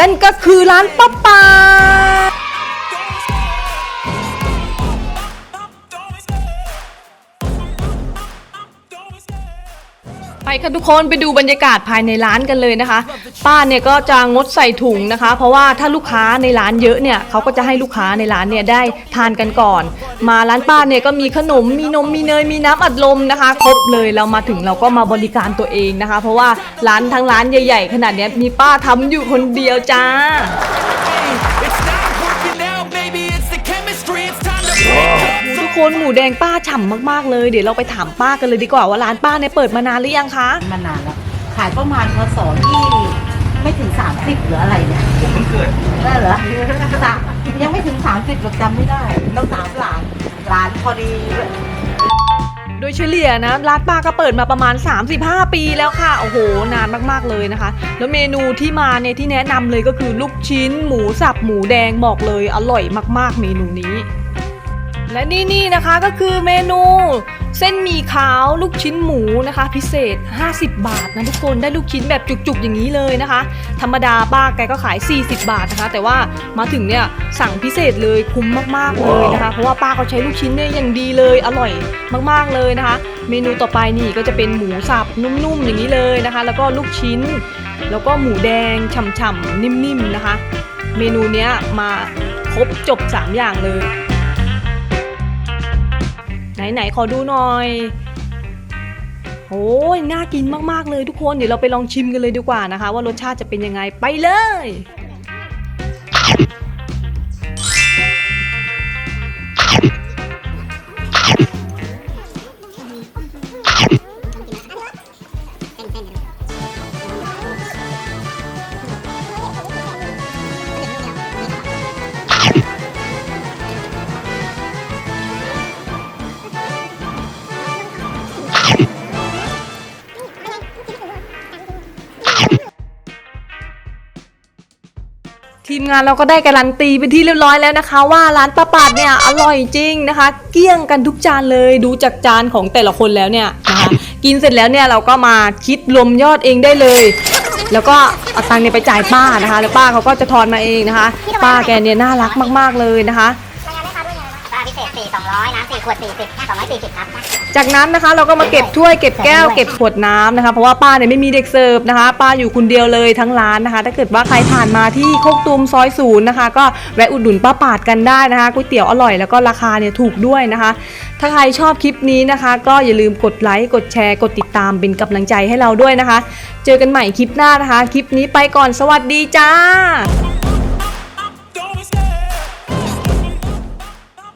นั่นก็คือร้านป้าปา ไปค่ะทุกคนไปดูบรรยากาศภายในร้านกันเลยนะคะ ป้าเนี่ยก็จะงดใส่ถุงนะคะ เพราะว่าถ้าลูกค้าในร้านเยอะเนี่ยเขาก็จะให้ลูกค้าในร้านเนี่ยได้ทานกันก่อน มาร้านป้าเนี่ยก็มีขนมมีนมมีเนยมีน้ำอัดลมนะคะ ครบเลยเรามาถึงเราก็มาบริการตัวเองนะคะ เพราะว่าร้านทั้งร้านใหญ่ ๆ ขนาดเนี้ยมีป้าทำอยู่คนเดียวจ้า not working out, maybe it's the chemistry. It's time to break up. ทุกคนหมูแดงป้าฉ่ำมากๆเลย เดี๋ยวเราไปถามป้ากันเลยดีกว่าว่าร้านป้าเนี่ยเปิดมานานหรือยังคะ มานานแล้ว ขายประมาณพศที่ไม่ถึง 30 หรืออะไรเนี่ยผมเพิ่งเกิดได้เหรอสามยังไม่ถึง 30หรอกจำไม่ได้ต้องถามหลานหลานพอดี โดยเฉลี่ยนะร้านป้าก็เปิดมาประมาณ 35 ปีแล้วค่ะ โอ้โห นานมากๆเลยนะคะ แล้วเมนูที่มาเนี่ยที่แนะนำเลยก็คือลูกชิ้น หมูสับหมูแดงบอกเลยอร่อยมากๆ เมนูนี้ และนี่นี่นะคะก็คือเมนูเส้นหมี่ขาวลูกชิ้นหมูนะคะ พิเศษ 50 บาทนะทุกคนได้ลูกชิ้นแบบจุกๆอย่างนี้เลยนะคะ ธรรมดาป้าแกก็ขาย 40 บาทนะคะ แต่ว่ามาถึงเนี่ยสั่งพิเศษเลยคุ้มมากๆเลยนะคะ เพราะว่าป้าเขาใช้ลูกชิ้นเนี่ยอย่างดีเลยอร่อยมากๆเลยนะคะ เมนูต่อไปนี่ก็จะเป็นหมูสับนุ่มๆอย่างนี้เลยนะคะ แล้วก็ลูกชิ้น แล้วก็หมูแดงฉ่ำๆนิ่มๆนะคะ เมนูเนี้ยมาครบจบ 3 อย่างเลย ไหนๆขอดูหน่อยโอ้ยน่ากินมากๆเลยทุกคน เดี๋ยวเราไปลองชิมกันเลยดีกว่านะคะ ว่ารสชาติจะเป็นยังไงไปเลย ทีมงานเราก็ได้การันตีเป็นที่เรียบร้อยแล้วนะคะ ว่าร้านป้าปาดเนี่ยอร่อยจริงนะคะ เกลี้ยงกันทุกจานเลยดูจากจานของแต่ละคนแล้วเนี่ยนะคะกินเสร็จแล้วเนี่ยเราก็มาคิดรวมยอดเองได้เลย แล้วก็เอาตังค์เนี่ยไปจ่ายป้านะคะ แล้วป้าเขาก็จะทอนมาเองนะคะ ป้าแกเนี่ยน่ารักมาก ๆเลยนะคะ พิเศษ4 200น้ำ4ขวด40 240ครับจากนั้นนะคะเราก็มาเก็บถ้วยเก็บแก้วเก็บขวดน้ำนะคะ เพราะว่าป้าเนี่ยไม่มีเด็กเสิร์ฟนะคะ ป้าอยู่คนเดียวเลยทั้งร้านนะคะ ถ้าเกิดว่าใครผ่านมาที่โคกตูมซอยศูนย์นะคะ ก็แวะอุดหนุนป้าปาดกันได้นะคะก๋วยเตี๋ยวอร่อยแล้วก็ราคาเนี่ยถูกด้วยนะคะ ถ้าใครชอบคลิปนี้นะคะ ก็อย่าลืมกดไลค์กดแชร์กดติดตามเป็นกำลังใจให้เราด้วยนะคะ เจอกันใหม่คลิปหน้านะคะ คลิปนี้ไปก่อนสวัสดีจ้า